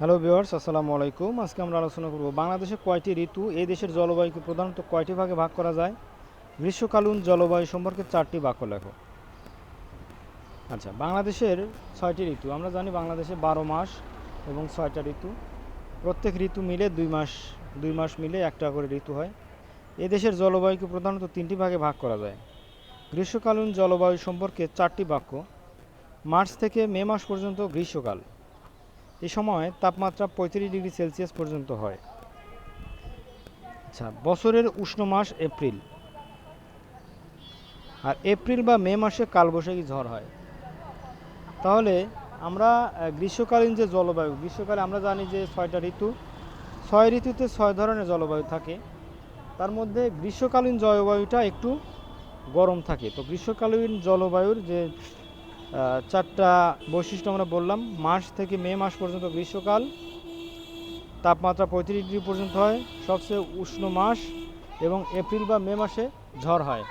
Hello viewers আসসালামু আলাইকুম। আজকে আমরা আলোচনা করব বাংলাদেশে কয়টি ঋতু, এই দেশের জলবায়ুকে প্রধানত কয়টি ভাগে ভাগ করা যায়? গ্রীষ্মকালীন জলবায়ু সম্পর্কে চারটি বাক্য লেখো। আচ্ছা বাংলাদেশের ছয়টি ঋতু। আমরা জানি বাংলাদেশে বারো মাস এবং ছয়টা ঋতু। প্রত্যেক ঋতু মিলে দুই মাস দুই মাস মিলে একটা করে ঋতু হয়। এ দেশের জলবায়ুকে প্রধানত তিনটি ভাগে ভাগ করা যায়? গ্রীষ্মকালীন জলবায়ু সম্পর্কে চারটি বাক্য। মার্চ থেকে মে মাস পর্যন্ত গ্রীষ্মকাল। এই সময় তাপমাত্রা পঁয়ত্রিশ ডিগ্রি সেলসিয়াস পর্যন্ত হয়। আচ্ছা বছরের উষ্ণ মাস এপ্রিল। আর এপ্রিল বা মে মাসে কালবৈশাখী ঝড় হয়। তাহলে আমরা গ্রীষ্মকালীন যে জলবায়ু, গ্রীষ্মকালে আমরা জানি যে ছয়টা ঋতু। ছয় ঋতুতে ছয় ধরনের জলবায়ু থাকে। তার মধ্যে গ্রীষ্মকালীন জলবায়ুটা একটু গরম থাকে। তো গ্রীষ্মকালীন জলবায়ুর যে চারটা বৈশিষ্ট্য আমরা বললাম। মার্চ থেকে মে মাস পর্যন্ত গ্রীষ্মকাল, তাপমাত্রা পঁয়ত্রিশ ডিগ্রি পর্যন্ত হয়, সবচেয়ে উষ্ণ মাস এবং এপ্রিল বা মে মাসে ঝড় হয়।